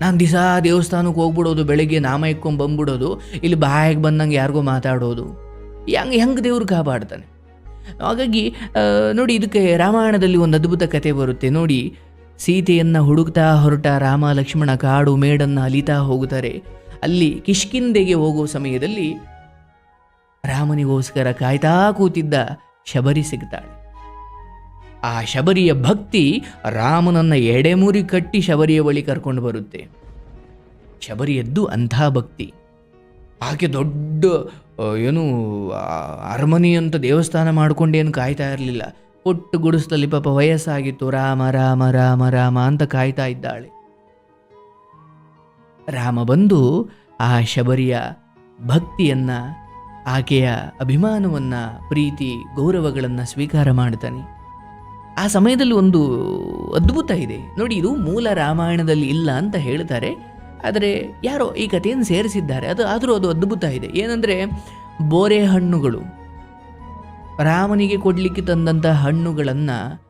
ನಾನು ದಿವಸ ದೇವಸ್ಥಾನಕ್ಕೆ ಹೋಗ್ಬಿಡೋದು, ಬೆಳಗ್ಗೆ ನಾಮ ಇಕ್ಕೊಂಡು ಬಂದ್ಬಿಡೋದು, ಇಲ್ಲಿ ಬಾಯಾಗಿ ಬಂದಂಗೆ ಯಾರಿಗೋ ಮಾತಾಡೋದು. ಹೆಂಗೆ ಹೆಂಗೆ ದೇವ್ರು ಕಾಪಾಡ್ತಾನೆ? ಹಾಗಾಗಿ ನೋಡಿ ಇದಕ್ಕೆ ರಾಮಾಯಣದಲ್ಲಿ ಒಂದು ಅದ್ಭುತ ಕತೆ ಬರುತ್ತೆ. ನೋಡಿ, ಸೀತೆಯನ್ನು ಹುಡುಕ್ತಾ ಹೊರಟ ರಾಮ, ಲಕ್ಷ್ಮಣ ಕಾಡು ಮೇಡನ್ನು ಅಲಿತಾ ಹೋಗುತ್ತಾರೆ. ಅಲ್ಲಿ ಕಿಷ್ಕಿಂದೆಗೆ ಹೋಗೋ ಸಮಯದಲ್ಲಿ ರಾಮನಿಗೋಸ್ಕರ ಕಾಯ್ತಾ ಕೂತಿದ್ದ ಶಬರಿ ಸಿಗ್ತಾಳೆ. ಆ ಶಬರಿಯ ಭಕ್ತಿ ರಾಮನನ್ನ ಎಡೆಮುರಿ ಕಟ್ಟಿ ಶಬರಿಯ ಬಳಿ ಕರ್ಕೊಂಡು ಬರುತ್ತೆ. ಶಬರಿಯದ್ದು ಅಂಥ ಭಕ್ತಿ ಆಕೆ ದೊಡ್ಡ ಏನು ಅರಮನೆ ಅಂತ ದೇವಸ್ಥಾನ ಮಾಡ್ಕೊಂಡೇನು ಕಾಯ್ತಾ ಇರಲಿಲ್ಲ. ಒಟ್ಟು ಗುಡಿಸ್ತಲ್ಲಿ ಪಾಪ ವಯಸ್ಸಾಗಿತ್ತು. ರಾಮ ರಾಮ ರಾಮ ರಾಮ ಅಂತ ಕಾಯ್ತಾ ಇದ್ದಾಳೆ. ರಾಮ ಬಂದು ಆ ಶಬರಿಯ ಭಕ್ತಿಯನ್ನ, ಆಕೆಯ ಅಭಿಮಾನವನ್ನು, ಪ್ರೀತಿ, ಗೌರವಗಳನ್ನು ಸ್ವೀಕಾರ ಮಾಡ್ತಾನೆ. ಆ ಸಮಯದಲ್ಲಿ ಒಂದು ಅದ್ಭುತ ಇದೆ. ನೋಡಿ, ಇದು ಮೂಲ ರಾಮಾಯಣದಲ್ಲಿ ಇಲ್ಲ ಅಂತ ಹೇಳ್ತಾರೆ. ಆದರೆ ಯಾರೋ ಈ ಕಥೆಯನ್ನು ಸೇರಿಸಿದ್ದಾರೆ. ಅದು ಆದರೂ ಅದು ಅದ್ಭುತ ಇದೆ. ಏನಂದರೆ, ಬೋರೆ ಹಣ್ಣುಗಳು. ರಾಮನಿಗೆ ಕೊಡಲಿಕ್ಕೆ ತಂದಂಥ ಹಣ್ಣುಗಳನ್ನು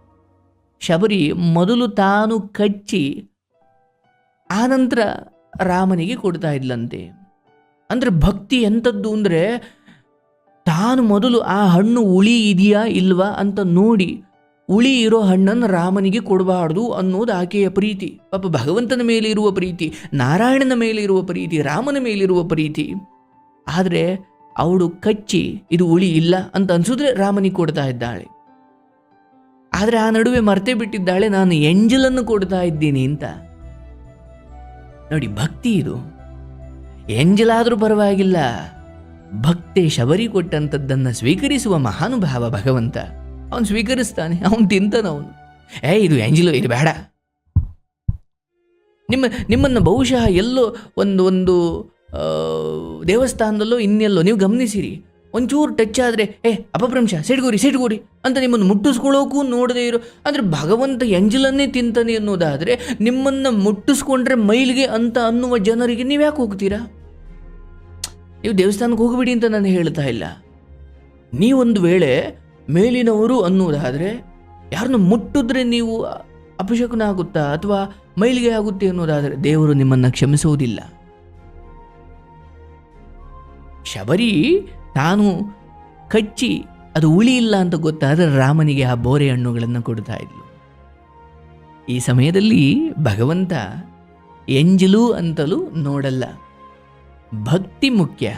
ಶಬರಿ ಮೊದಲು ತಾನು ಕಚ್ಚಿ ಆನಂತರ ರಾಮನಿಗೆ ಕೊಡ್ತಾ ಇದ್ಲಂತೆ. ಅಂದರೆ ಭಕ್ತಿ ಎಂಥದ್ದು ಅಂದರೆ, ತಾನು ಮೊದಲು ಆ ಹಣ್ಣು ಉಳಿ ಇದೆಯಾ ಇಲ್ವಾ ಅಂತ ನೋಡಿ ಉಳಿ ಇರೋ ಹಣ್ಣನ್ನು ರಾಮನಿಗೆ ಕೊಡಬಾರ್ದು ಅನ್ನೋದು ಆಕೆಯ ಪ್ರೀತಿ. ಪಾಪ ಭಗವಂತನ ಮೇಲೆ ಇರುವ ಪ್ರೀತಿ, ನಾರಾಯಣನ ಮೇಲೆ ಇರುವ ಪ್ರೀತಿ, ರಾಮನ ಮೇಲಿರುವ ಪ್ರೀತಿ. ಆದರೆ ಅವಳು ಕಚ್ಚಿ, ಇದು ಉಳಿ ಇಲ್ಲ ಅಂತ ಅನ್ಸಿದ್ರೆ ರಾಮನಿಗೆ ಕೊಡ್ತಾ ಇದ್ದಾಳೆ. ಆದರೆ ಆ ನಡುವೆ ಮರ್ತೇ ಬಿಟ್ಟಿದ್ದಾಳೆ, ನಾನು ಎಂಜಲನ್ನು ಕೊಡ್ತಾ ಇದ್ದೀನಿ ಅಂತ. ನೋಡಿ, ಭಕ್ತಿ ಇದು. ಎಂಜಲಾದರೂ ಪರವಾಗಿಲ್ಲ. ಭಕ್ತೆ ಶಬರಿ ಕೊಟ್ಟಂಥದ್ದನ್ನು ಸ್ವೀಕರಿಸುವ ಮಹಾನುಭಾವ ಭಗವಂತ. ಅವನು ಸ್ವೀಕರಿಸ್ತಾನೆ, ಅವನು ತಿಂತಾನೆ ಅವನು. ಏ, ಇದು ಎಂಜಿಲು ಇದು ಬೇಡ. ನಿಮ್ಮ, ನಿಮ್ಮನ್ನು ಬಹುಶಃ ಎಲ್ಲೋ ಒಂದು ಒಂದು ದೇವಸ್ಥಾನದಲ್ಲೋ ಇನ್ನೆಲ್ಲೋ ನೀವು ಗಮನಿಸಿರಿ. ಒಂಚೂರು ಟಚ್ ಆದರೆ, ಏ, ಅಪಭ್ರಂಶ, ಸಿಡ್ಗೋರಿ ಸಿಡ್ಗೋರಿ ಅಂತ ನಿಮ್ಮನ್ನು ಮುಟ್ಟಿಸ್ಕೊಳ್ಳೋಕ್ಕೂ ನೋಡದೇ ಇರೋ, ಅಂದರೆ ಭಗವಂತ ಎಂಜಲನ್ನೇ ತಿಂತಾನೆ ಅನ್ನೋದಾದರೆ ನಿಮ್ಮನ್ನು ಮುಟ್ಟಿಸ್ಕೊಂಡ್ರೆ ಮೈಲಿಗೆ ಅಂತ ಅನ್ನುವ ಜನರಿಗೆ ನೀವು ಯಾಕೆ ಹೋಗ್ತೀರಾ? ನೀವು ದೇವಸ್ಥಾನಕ್ಕೆ ಹೋಗಬೇಡಿ ಅಂತ ನಾನು ಹೇಳ್ತಾ ಇಲ್ಲ. ನೀವೊಂದು ವೇಳೆ ಮೇಲಿನವರು ಅನ್ನುವುದಾದರೆ ಯಾರನ್ನು ಮುಟ್ಟಿದ್ರೆ ನೀವು ಅಪಶಕುನ ಆಗುತ್ತಾ ಅಥವಾ ಮೈಲಿಗೆ ಆಗುತ್ತೆ ಅನ್ನೋದಾದರೆ ದೇವರು ನಿಮ್ಮನ್ನು ಕ್ಷಮಿಸುವುದಿಲ್ಲ. ಶಬರಿ ತಾನು ಕಚ್ಚಿ ಅದು ಉಳಿ ಇಲ್ಲ ಅಂತ ಗೊತ್ತಾದರೆ ರಾಮನಿಗೆ ಆ ಬೋರೆ ಹಣ್ಣುಗಳನ್ನು ಕೊಡ್ತಾ ಇದ್ಲು. ಈ ಸಮಯದಲ್ಲಿ ಭಗವಂತ ಎಂಜಲು ಅಂತಲೂ ನೋಡಲ್ಲ. ಭಕ್ತಿ ಮುಖ್ಯ.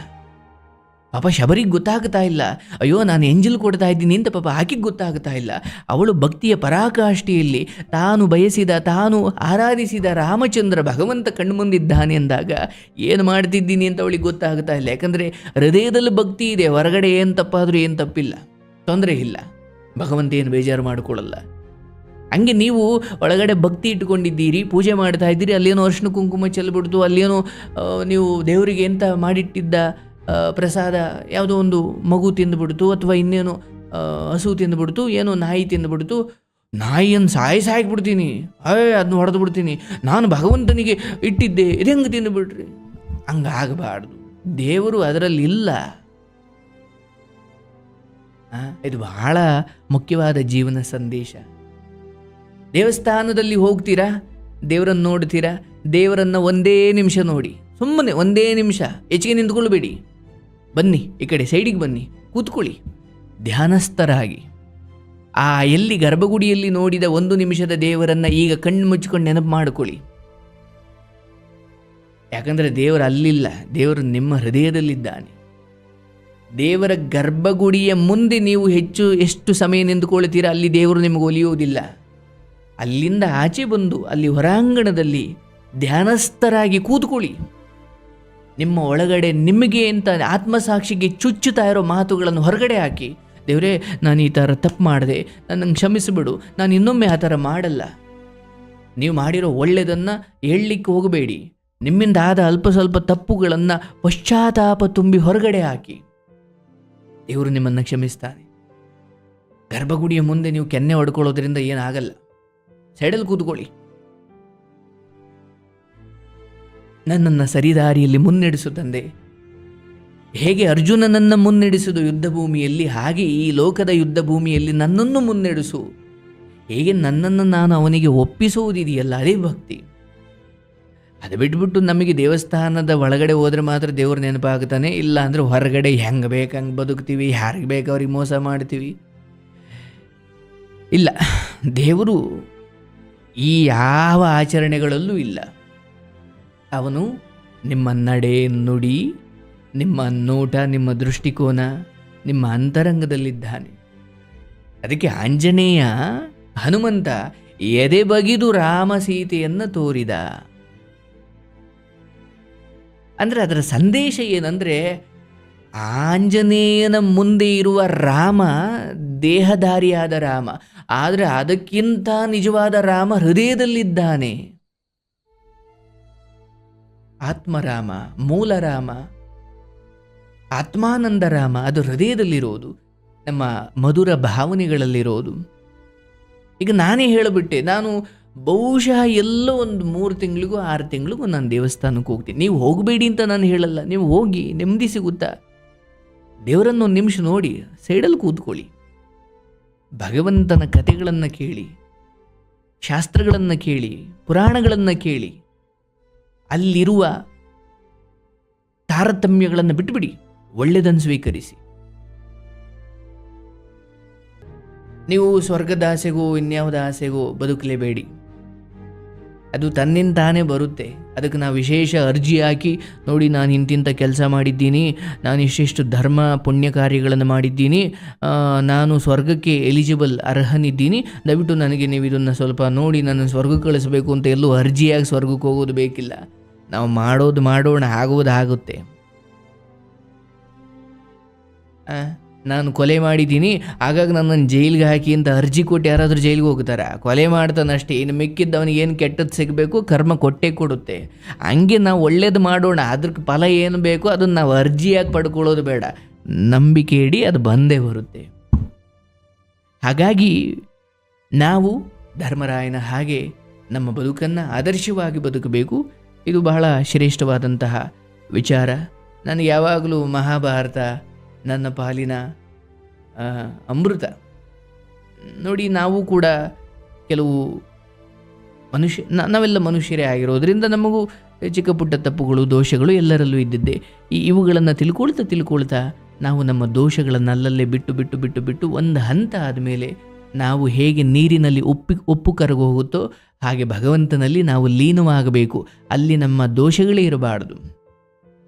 ಪಾಪ ಶಬರಿಗೆ ಗೊತ್ತಾಗ್ತಾ ಇಲ್ಲ. ಅಯ್ಯೋ, ನಾನು ಎಂಜಲ್ ಕೊಡ್ತಾ ಇದ್ದೀನಿ ಅಂತ ಪಾಪ ಆಕೆಗೆ ಗೊತ್ತಾಗ್ತಾ ಇಲ್ಲ. ಅವಳು ಭಕ್ತಿಯ ಪರಾಕಾಷ್ಠೆಯಲ್ಲಿ ತಾನು ಬಯಸಿದ, ತಾನು ಆರಾಧಿಸಿದ ರಾಮಚಂದ್ರ ಭಗವಂತ ಕಣ್ಮುಂದಿದ್ದಾನೆ ಅಂದಾಗ ಏನು ಮಾಡ್ತಿದ್ದೀನಿ ಅಂತ ಅವಳಿಗೆ ಗೊತ್ತಾಗ್ತಾ ಇಲ್ಲ. ಯಾಕಂದರೆ ಹೃದಯದಲ್ಲಿ ಭಕ್ತಿ ಇದೆ, ಹೊರಗಡೆ ಏನು ತಪ್ಪಾದರೂ ಏನು ತಪ್ಪಿಲ್ಲ. ತೊಂದರೆ ಇಲ್ಲ. ಭಗವಂತ ಏನು ಬೇಜಾರು ಮಾಡಿಕೊಳ್ಳಲ್ಲ. ಹಂಗೆ ನೀವು ಒಳಗಡೆ ಭಕ್ತಿ ಇಟ್ಕೊಂಡಿದ್ದೀರಿ, ಪೂಜೆ ಮಾಡ್ತಾ ಇದ್ದೀರಿ, ಅಲ್ಲೇನೋ ಅರ್ಶಿನ ಕುಂಕುಮ ಚೆಲ್ಬಿಡ್ತು ಅಲ್ಲೇನೋ ನೀವು ದೇವರಿಗೆ ಎಂತ ಮಾಡಿಟ್ಟಿದ್ದ ಪ್ರಸಾದ ಯಾವುದೋ ಒಂದು ಮಗು ತಿಂದುಬಿಡ್ತು ಅಥವಾ ಇನ್ನೇನೋ ಹಸು ತಿಂದುಬಿಡ್ತು, ಏನೋ ನಾಯಿ ತಿಂದುಬಿಡ್ತು, ನಾಯಿಯನ್ನು ಸಾಯಿ ಸಾಯ್ಬಿಡ್ತೀನಿ. ಅಯ್ಯ ಅದನ್ನ ಹೊಡೆದು ಬಿಡ್ತೀನಿ ನಾನು ಭಗವಂತನಿಗೆ ಇಟ್ಟಿದ್ದೆ. ಇದು ಹೆಂಗೆ ತಿಂದುಬಿಟ್ರಿ? ಹಂಗಾಗಬಾರ್ದು. ದೇವರು ಅದರಲ್ಲಿ ಇಲ್ಲ ಇದು ಬಹಳ ಮುಖ್ಯವಾದ ಜೀವನ ಸಂದೇಶ. ದೇವಸ್ಥಾನದಲ್ಲಿ ಹೋಗ್ತೀರಾ? ದೇವರನ್ನು ನೋಡ್ತೀರಾ? ದೇವರನ್ನು ಒಂದೇ ನಿಮಿಷ ನೋಡಿ. ಸುಮ್ಮನೆ ಒಂದೇ ನಿಮಿಷ. ಹೆಚ್ಚಿಗೆ ನಿಂತ್ಕೊಳ್ಬೇಡಿ. ಬನ್ನಿ, ಈ ಕಡೆ ಸೈಡಿಗೆ ಬನ್ನಿ, ಕೂತ್ಕೊಳ್ಳಿ. ಧ್ಯಾನಸ್ಥರಾಗಿ. ಆ ಎಲ್ಲಿ ಗರ್ಭಗುಡಿಯಲ್ಲಿ ನೋಡಿದ ಒಂದು ನಿಮಿಷದ ದೇವರನ್ನು ಈಗ ಕಣ್ಣು ಮುಚ್ಚಿಕೊಂಡು ನೆನಪು ಮಾಡಿಕೊಳ್ಳಿ. ಯಾಕಂದರೆ ದೇವರು ಅಲ್ಲಿಲ್ಲ, ದೇವರು ನಿಮ್ಮ ಹೃದಯದಲ್ಲಿದ್ದಾನೆ. ದೇವರ ಗರ್ಭಗುಡಿಯ ಮುಂದೆ ನೀವು ಹೆಚ್ಚು ಎಷ್ಟು ಸಮಯ ನಿಂತುಕೊಳ್ಳುತ್ತೀರಾ, ಅಲ್ಲಿ ದೇವರು ನಿಮಗೆ ಒಲಿಯುವುದಿಲ್ಲ. ಅಲ್ಲಿಂದ ಆಚೆ ಬಂದು, ಅಲ್ಲಿ ಹೊರಾಂಗಣದಲ್ಲಿ ಧ್ಯಾನಸ್ಥರಾಗಿ ಕೂತ್ಕೊಳ್ಳಿ. ನಿಮ್ಮ ಒಳಗಡೆ ನಿಮಗೆ ಅಂತ ಆತ್ಮಸಾಕ್ಷಿಗೆ ಚುಚ್ಚುತ್ತಾ ಇರೋ ಮಾತುಗಳನ್ನು ಹೊರಗಡೆ ಹಾಕಿ, ದೇವರೇ, ನಾನು ಈ ಥರ ತಪ್ಪು ಮಾಡಿದೆ, ನನ್ನನ್ನು ಕ್ಷಮಿಸಿಬಿಡು, ನಾನು ಇನ್ನೊಮ್ಮೆ ಆ ಥರ ಮಾಡಲ್ಲ. ನೀವು ಮಾಡಿರೋ ಒಳ್ಳೆಯದನ್ನು ಹೇಳಲಿಕ್ಕೆ ಹೋಗಬೇಡಿ. ನಿಮ್ಮಿಂದ ಆದ ಅಲ್ಪ ಸ್ವಲ್ಪ ತಪ್ಪುಗಳನ್ನು ಪಶ್ಚಾತ್ತಾಪ ತುಂಬಿ ಹೊರಗಡೆ ಹಾಕಿ. ದೇವರು ನಿಮ್ಮನ್ನು ಕ್ಷಮಿಸ್ತಾನೆ ಗರ್ಭಗುಡಿಯ ಮುಂದೆ ನೀವು ಕೆನ್ನೆ ಹೊಡ್ಕೊಳ್ಳೋದ್ರಿಂದ ಏನಾಗಲ್ಲ. ಸೈಡಲ್ಲಿ ಕೂತ್ಕೊಳ್ಳಿ. ನನ್ನನ್ನು ಸರಿದಾರಿಯಲ್ಲಿ ಮುನ್ನಡೆಸು ತಂದೆ ಹೇಗೆ ಅರ್ಜುನನನ್ನು ಮುನ್ನಡೆಸುವುದು ಯುದ್ಧ ಭೂಮಿಯಲ್ಲಿ ಹಾಗೆ ಈ ಲೋಕದ ಯುದ್ಧ ಭೂಮಿಯಲ್ಲಿ ನನ್ನನ್ನು ಮುನ್ನಡೆಸು. ಹೇಗೆ ನನ್ನನ್ನು ನಾನು ಅವನಿಗೆ ಒಪ್ಪಿಸುವುದಿದೆಯಲ್ಲ ಅದೇ ಭಕ್ತಿ. ಅದು ಬಿಟ್ಬಿಟ್ಟು ನಮಗೆ ದೇವಸ್ಥಾನದ ಒಳಗಡೆ ಹೋದರೆ ಮಾತ್ರ ದೇವ್ರ ನೆನಪಾಗ್ತಾನೆ ಇಲ್ಲ ಅಂದರೆ ಹೊರಗಡೆ ಹೆಂಗೆ ಬೇಕು, ಹಂಗೆ ಬದುಕ್ತೀವಿ, ಯಾರಿಗೆ ಬೇಕು ಅವ್ರಿಗೆ ಮೋಸ ಮಾಡ್ತೀವಿ. ಇಲ್ಲ, ದೇವರು ಈ ಯಾವ ಆಚರಣೆಗಳಲ್ಲೂ ಇಲ್ಲ. ಅವನು ನಿಮ್ಮ ನಡೆ ನುಡಿ, ನಿಮ್ಮ ನೋಟ, ನಿಮ್ಮ ದೃಷ್ಟಿಕೋನ, ನಿಮ್ಮ ಅಂತರಂಗದಲ್ಲಿದ್ದಾನೆ. ಅದಕ್ಕೆ ಆಂಜನೇಯ ಹನುಮಂತ ಎದೆ ಬಗಿದು ರಾಮ ಸೀತೆಯನ್ನು ತೋರಿದ. ಅಂದರೆ ಅದರ ಸಂದೇಶ ಏನಂದರೆ ಆಂಜನೇಯನ ಮುಂದೆ ಇರುವ ರಾಮ ದೇಹಧಾರಿಯಾದ ರಾಮ, ಆದರೆ ಅದಕ್ಕಿಂತ ನಿಜವಾದ ರಾಮ ಹೃದಯದಲ್ಲಿದ್ದಾನೆ. ಆತ್ಮರಾಮ, ಮೂಲರಾಮ, ಆತ್ಮಾನಂದರಾಮ ಆತ್ಮಾನಂದ ರಾಮ ಅದು ಹೃದಯದಲ್ಲಿರೋದು, ನಮ್ಮ ಮಧುರ ಭಾವನೆಗಳಲ್ಲಿರೋದು. ಈಗ ನಾನೇ ಹೇಳಿಬಿಟ್ಟೆ, ನಾನು ಬಹುಶಃ ಎಲ್ಲೋ ಒಂದು ಮೂರು ತಿಂಗಳಿಗೂ, ಆರು ತಿಂಗಳಿಗೂ ನಾನು ದೇವಸ್ಥಾನಕ್ಕೆ ಹೋಗ್ತೀನಿ. ನೀವು ಹೋಗಬೇಡಿ ಅಂತ ನಾನು ಹೇಳಲ್ಲ, ನೀವು ಹೋಗಿ ನೆಮ್ಮದಿ ಸಿಗುತ್ತಾ? ದೇವರನ್ನು ಒಂದು ನಿಮಿಷ ನೋಡಿ, ಸೈಡಲ್ಲಿ ಕೂತ್ಕೊಳ್ಳಿ. ಭಗವಂತನ ಕಥೆಗಳನ್ನು ಕೇಳಿ, ಶಾಸ್ತ್ರಗಳನ್ನು ಕೇಳಿ, ಪುರಾಣಗಳನ್ನು ಕೇಳಿ. ಅಲ್ಲಿರುವ ತಾರತಮ್ಯಗಳನ್ನು ಬಿಟ್ಟುಬಿಡಿ, ಒಳ್ಳೆಯದನ್ನು ಸ್ವೀಕರಿಸಿ. ನೀವು ಸ್ವರ್ಗದ ಆಸೆಗೋ, ಇನ್ಯಾವುದ ಆಸೆಗೋ ಬದುಕಲೇಬೇಡಿ. ಅದು ತನ್ನಿಂದ ತಾನೇ ಬರುತ್ತೆ. ಅದಕ್ಕೆ ನಾವು ವಿಶೇಷ ಅರ್ಜಿ ಹಾಕಿ, ನೋಡಿ ನಾನು ಇಂತಿಂಥ ಕೆಲಸ ಮಾಡಿದ್ದೀನಿ, ನಾನು ಇಷ್ಟಿಷ್ಟು ಧರ್ಮ ಪುಣ್ಯ ಕಾರ್ಯಗಳನ್ನು ಮಾಡಿದ್ದೀನಿ ನಾನು ಸ್ವರ್ಗಕ್ಕೆ ಎಲಿಜಿಬಲ್ ಅರ್ಹನಿದ್ದೀನಿ, ದಯವಿಟ್ಟು ನನಗೆ ನೀವು ಇದನ್ನು ಸ್ವಲ್ಪ ನೋಡಿ, ನನ್ನ ಸ್ವರ್ಗಕ್ಕೆ ಕಳಿಸ್ಬೇಕು ಅಂತ ಎಲ್ಲೂ ಅರ್ಜಿಯಾಗಿ ಸ್ವರ್ಗಕ್ಕೆ ಹೋಗೋದು ಬೇಕಿಲ್ಲ. ನಾವು ಮಾಡೋದು ಮಾಡೋಣ ಆಗೋದು ಆಗುತ್ತೆ. ನಾನು ಕೊಲೆ ಮಾಡಿದ್ದೀನಿ ಹಾಗಾಗಿ ನನ್ನನ್ನು ಜೈಲಿಗೆ ಹಾಕಿ ಅಂತ ಅರ್ಜಿ ಕೊಟ್ಟು ಯಾರಾದರೂ ಜೈಲಿಗೆ ಹೋಗ್ತಾರೆ? ಕೊಲೆ ಮಾಡ್ತಾನಷ್ಟೇ ಇನ್ನು ಮಿಕ್ಕಿದ್ದವನಿಗೆ ಏನು ಕೆಟ್ಟದ್ದು ಸಿಗಬೇಕು, ಕರ್ಮ ಕೊಟ್ಟೇ ಕೊಡುತ್ತೆ. ಹಂಗೆ ನಾವು ಒಳ್ಳೇದು ಮಾಡೋಣ ಅದಕ್ಕೆ ಫಲ ಏನು ಬೇಕೋ, ಅದನ್ನು ನಾವು ಅರ್ಜಿಯಾಗಿ ಪಡ್ಕೊಳ್ಳೋದು ಬೇಡ. ನಂಬಿಕೆ ಇಡಿ, ಅದು ಬಂದೇ ಬರುತ್ತೆ. ಹಾಗಾಗಿ, ನಾವು ಧರ್ಮರಾಯನ ಹಾಗೆ ನಮ್ಮ ಬದುಕನ್ನು ಆದರ್ಶವಾಗಿ ಬದುಕಬೇಕು ಇದು ಬಹಳ ಶ್ರೇಷ್ಠವಾದಂತಹ ವಿಚಾರ. ನನಗೆ ಯಾವಾಗಲೂ ಮಹಾಭಾರತ, ನನ್ನ ಪಾಲಿನ ಅಮೃತ. ನೋಡಿ, ನಾವು ಕೂಡ ಕೆಲವು ಮನುಷ್ಯ ನಾವೆಲ್ಲ ಮನುಷ್ಯರೇ ಆಗಿರೋದ್ರಿಂದ ನಮಗೂ ಚಿಕ್ಕ ಪುಟ್ಟ ತಪ್ಪುಗಳು, ದೋಷಗಳು ಎಲ್ಲರಲ್ಲೂ ಇದ್ದಿದ್ದೆ. ಈ ಇವುಗಳನ್ನು ತಿಳ್ಕೊಳ್ತಾ ತಿಳ್ಕೊಳ್ತಾ ನಾವು ನಮ್ಮ ದೋಷಗಳನ್ನು ಅಲ್ಲಲ್ಲೇ ಬಿಟ್ಟು ಬಿಟ್ಟು ಬಿಟ್ಟು ಬಿಟ್ಟು ಒಂದು ಹಂತ ಆದಮೇಲೆ ನಾವು ಹೇಗೆ ನೀರಿನಲ್ಲಿ ಉಪ್ಪಿ, ಉಪ್ಪು ಕರಗೋಗುತ್ತೋ ಹಾಗೆ ಭಗವಂತನಲ್ಲಿ ನಾವು ಲೀನವಾಗಬೇಕು. ಅಲ್ಲಿ ನಮ್ಮ ದೋಷಗಳೇ ಇರಬಾರ್ದು.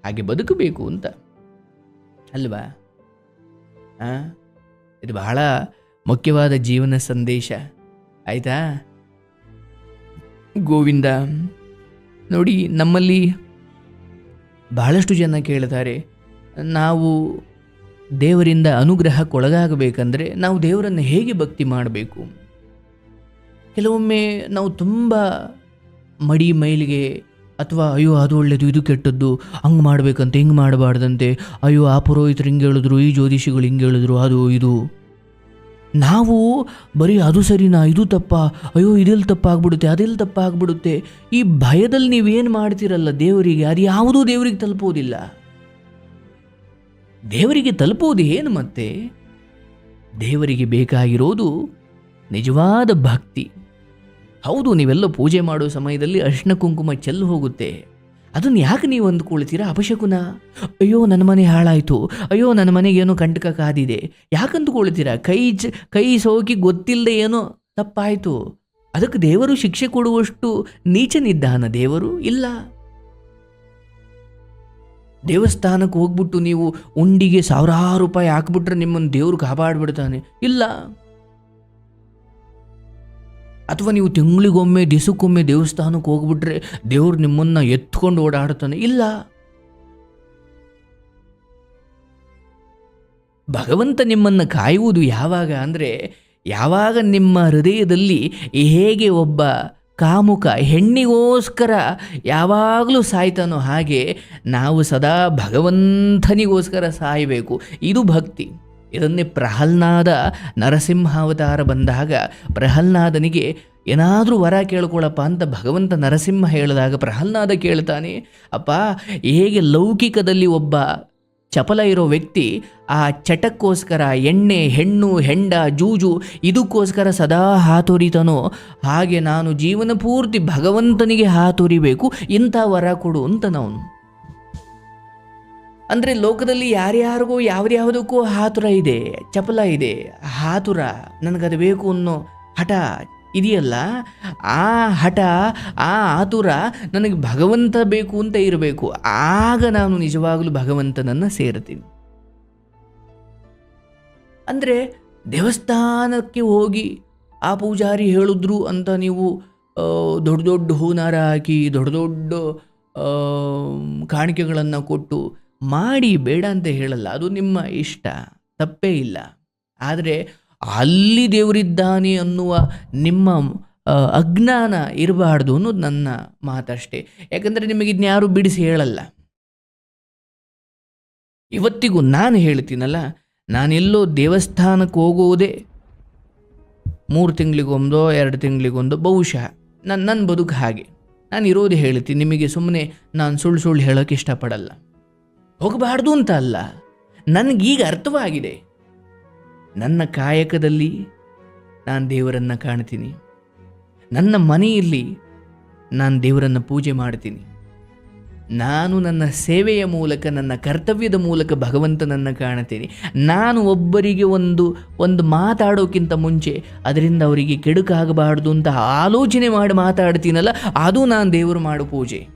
ಹಾಗೆ ಬದುಕಬೇಕು ಅಂತ. ಅಲ್ವಾ? ಇದು ಬಹಳ ಮುಖ್ಯವಾದ ಜೀವನ ಸಂದೇಶ. ಆಯಿತಾ? ಗೋವಿಂದ, ನೋಡಿ ನಮ್ಮಲ್ಲಿ ಬಹಳಷ್ಟು ಜನ ಕೇಳ್ತಾರೆ. ನಾವು ದೇವರಿಂದ ಅನುಗ್ರಹಕ್ಕೊಳಗಾಗಬೇಕಂದ್ರೆ ನಾವು ದೇವರನ್ನು ಹೇಗೆ ಭಕ್ತಿ ಮಾಡಬೇಕು? ಕೆಲವೊಮ್ಮೆ ನಾವು ತುಂಬ ಮಡಿ ಮೈಲಿಗೆ ಅಥವಾ ಅಯ್ಯೋ ಅದು ಒಳ್ಳೆಯದು ಇದು ಕೆಟ್ಟದ್ದು, ಹಂಗೆ ಮಾಡಬೇಕಂತೆ, ಹಿಂಗೆ ಮಾಡಬಾರ್ದಂತೆ, ಅಯ್ಯೋ ಆ ಪುರೋಹಿತರು ಹಿಂಗೆ ಹೇಳಿದ್ರು, ಈ ಜ್ಯೋತಿಷಿಗಳು ಹಿಂಗೆ ಹೇಳಿದ್ರು, ಅದು, ಇದು. ನಾವು ಬರೀ ಅದು ಸರಿನಾ, ಇದು ತಪ್ಪ, ಅಯ್ಯೋ ಇದೆಲ್ಲಿ ತಪ್ಪಾಗ್ಬಿಡುತ್ತೆ, ಅದೆಲ್ಲಿ ತಪ್ಪಾಗ್ಬಿಡುತ್ತೆ, ಈ ಭಯದಲ್ಲಿ ನೀವೇನು ಮಾಡ್ತೀರಲ್ಲ ದೇವರಿಗೆ ಅದು ಯಾವುದೂ ದೇವರಿಗೆ ತಲುಪೋದಿಲ್ಲ. ದೇವರಿಗೆ ತಲುಪುವುದು ಏನು ಮತ್ತೆ? ದೇವರಿಗೆ ಬೇಕಾಗಿರೋದು ನಿಜವಾದ ಭಕ್ತಿ. ಹೌದು, ನೀವೆಲ್ಲ ಪೂಜೆ ಮಾಡೋ ಸಮಯದಲ್ಲಿ ಅರ್ಶಿನ ಕುಂಕುಮ ಚೆಲ್ಲು ಹೋಗುತ್ತೆ. ಅದನ್ನು ಯಾಕೆ ನೀವು ಅಂದ್ಕೊಳ್ತೀರಾ, ಅಪಶಕುನ? ಅಯ್ಯೋ, ನನ್ನ ಮನೆ ಹಾಳಾಯಿತು. ಅಯ್ಯೋ, ನನ್ನ ಮನೆಗೆ ಏನೋ ಕಂಟಕ ಕಾದಿದೆ. ಯಾಕೆ ಅಂದುಕೊಳ್ತೀರಾ? ಕೈ ಚ, ಕೈ ಸೋಕಿ ಗೊತ್ತಿಲ್ಲದೆ ಏನೋ ತಪ್ಪಾಯಿತು. ಅದಕ್ಕೆ ದೇವರು ಶಿಕ್ಷೆ ಕೊಡುವಷ್ಟು ನೀಚನಿದ್ದಾನ ದೇವರು? ಇಲ್ಲ. ದೇವಸ್ಥಾನಕ್ಕೆ ಹೋಗ್ಬಿಟ್ಟು ನೀವು ಉಂಡಿಗೆ ಸಾವಿರಾರು ರೂಪಾಯಿ ಹಾಕ್ಬಿಟ್ರೆ ನಿಮ್ಮನ್ನು ದೇವ್ರು ಕಾಪಾಡ್ಬಿಡ್ತಾನೆ. ಇಲ್ಲ. ಅಥವಾ ನೀವು ತಿಂಗಳಿಗೊಮ್ಮೆ, ದಿವಸಕ್ಕೊಮ್ಮೆ ದೇವಸ್ಥಾನಕ್ಕೆ ಹೋಗ್ಬಿಟ್ರೆ ದೇವ್ರು ನಿಮ್ಮನ್ನ ಎತ್ಕೊಂಡು ಓಡಾಡ್ತಾನೆ. ಇಲ್ಲ. ಭಗವಂತ ನಿಮ್ಮನ್ನು ಕಾಯುವುದು ಯಾವಾಗ ಅಂದರೆ, ಯಾವಾಗ ನಿಮ್ಮ ಹೃದಯದಲ್ಲಿ ಹೇಗೆ ಒಬ್ಬ ಕಾಮುಕ ಹೆಣ್ಣಿಗೋಸ್ಕರ ಯಾವಾಗಲೂ ಸಾಯ್ತಾನೋ ಹಾಗೆ ನಾವು ಸದಾ ಭಗವಂತನಿಗೋಸ್ಕರ ಸಾಯಬೇಕು. ಇದು ಭಕ್ತಿ. ಇದನ್ನೇ ಪ್ರಹಲ್ನಾದ ನರಸಿಂಹಾವತಾರ ಬಂದಾಗ ಪ್ರಹಲ್ನಾದನಿಗೆ ಏನಾದರೂ ವರ ಕೇಳ್ಕೊಳ್ಳಪ್ಪ ಅಂತ ಭಗವಂತ ನರಸಿಂಹ ಹೇಳಿದಾಗ ಪ್ರಹ್ಲಾದ ಕೇಳ್ತಾನೆ, ಅಪ್ಪ, ಹೇಗೆ ಲೌಕಿಕದಲ್ಲಿ ಒಬ್ಬ ಚಪಲ ಇರೋ ವ್ಯಕ್ತಿ ಆ ಚಟಕ್ಕೋಸ್ಕರ ಎಣ್ಣೆ, ಹೆಣ್ಣು, ಹೆಂಡ, ಜೂಜು ಇದಕ್ಕೋಸ್ಕರ ಸದಾ ಹಾತೊರಿತಾನೋ. ಹಾಗೆ ನಾನು ಜೀವನ ಪೂರ್ತಿ ಭಗವಂತನಿಗೆ ಹಾತೊರಿಬೇಕು, ಇಂಥ ವರ ಕೊಡು ಅಂತನವನು. ನಾವು ಅಂದರೆ ಲೋಕದಲ್ಲಿ ಯಾರ್ಯಾರಿಗೂ ಯಾವ್ದ್ಯಾವುದಕ್ಕೂ ಹಾತುರ ಇದೆ, ಚಪಲ ಇದೆ, ಹಾತುರ, ನನಗದು ಬೇಕು ಅನ್ನೋ ಹಠ ಇದೆಯಲ್ಲ? ಆ ಹಠ, ಆ ಆತುರ ನನಗೆ ಭಗವಂತ ಬೇಕು ಅಂತ ಇರಬೇಕು. ಆಗ ನಾನು ನಿಜವಾಗಲೂ ಭಗವಂತನನ್ನು ಸೇರ್ತೀನಿ. ಅಂದರೆ ದೇವಸ್ಥಾನಕ್ಕೆ ಹೋಗಿ ಆ ಪೂಜಾರಿ ಹೇಳಿದ್ರು ಅಂತ ನೀವು ದೊಡ್ಡ ದೊಡ್ಡ ಹೂನಾರ ಹಾಕಿ, ದೊಡ್ಡ ದೊಡ್ಡ ಕಾಣಿಕೆಗಳನ್ನು ಕೊಟ್ಟು ಮಾಡಿ ಬೇಡ ಅಂತ ಹೇಳಲ್ಲ. ಅದು ನಿಮ್ಮ ಇಷ್ಟ. ತಪ್ಪೇ ಇಲ್ಲ. ಆದರೆ ಅಲ್ಲಿ ದೇವರಿದ್ದಾನೆ ಅನ್ನುವ ನಿಮ್ಮ ಅಜ್ಞಾನ ಇರಬಾರ್ದು ಅನ್ನೋದು ನನ್ನ ಮಾತಷ್ಟೇ. ಯಾಕಂದರೆ ನಿಮಗೆ ಇನ್ಯಾರು ಬಿಡಿಸಿ ಹೇಳಲ್ಲ. ಇವತ್ತಿಗೂ ನಾನು ಹೇಳ್ತೀನಲ್ಲ, ನಾನೆಲ್ಲೋ ದೇವಸ್ಥಾನಕ್ಕೆ ಹೋಗುವುದೇ ಮೂರು ತಿಂಗಳಿಗೊಂದೋ, ಎರಡು ತಿಂಗಳಿಗೊಂದೋ, ಬಹುಶಃ ನನ್ನ ನನ್ನ ಬದುಕು ಹಾಗೆ. ನಾನು ಇರೋದು ಹೇಳ್ತೀನಿ, ನಿಮಗೆ ಸುಮ್ಮನೆ ನಾನು ಸುಳ್ಳು ಸುಳ್ಳು ಹೇಳೋಕ್ಕೆ ಇಷ್ಟಪಡಲ್ಲ. ಹೋಗಬಾರ್ದು ಅಂತ ಅಲ್ಲ. ನನಗೀಗ ಅರ್ಥವಾಗಿದೆ. ನನ್ನ ಕಾಯಕದಲ್ಲಿ ನಾನು ದೇವರನ್ನು ಕಾಣ್ತೀನಿ. ನನ್ನ ಮನೆಯಲ್ಲಿ ನಾನು ದೇವರನ್ನು ಪೂಜೆ ಮಾಡ್ತೀನಿ. ನಾನು ನನ್ನ ಸೇವೆಯ ಮೂಲಕ, ನನ್ನ ಕರ್ತವ್ಯದ ಮೂಲಕ ಭಗವಂತನನ್ನು ಕಾಣ್ತೀನಿ. ನಾನು ಒಬ್ಬರಿಗೆ ಒಂದು ಒಂದು ಮಾತಾಡೋಕ್ಕಿಂತ ಮುಂಚೆ ಅದರಿಂದ ಅವರಿಗೆ ಕೆಡುಕಾಗಬಾರ್ದು ಅಂತ ಆಲೋಚನೆ ಮಾಡಿ ಮಾತಾಡ್ತೀನಲ್ಲ, ಅದು ನಾನು ದೇವರು ಮಾಡೋ ಪೂಜೆ.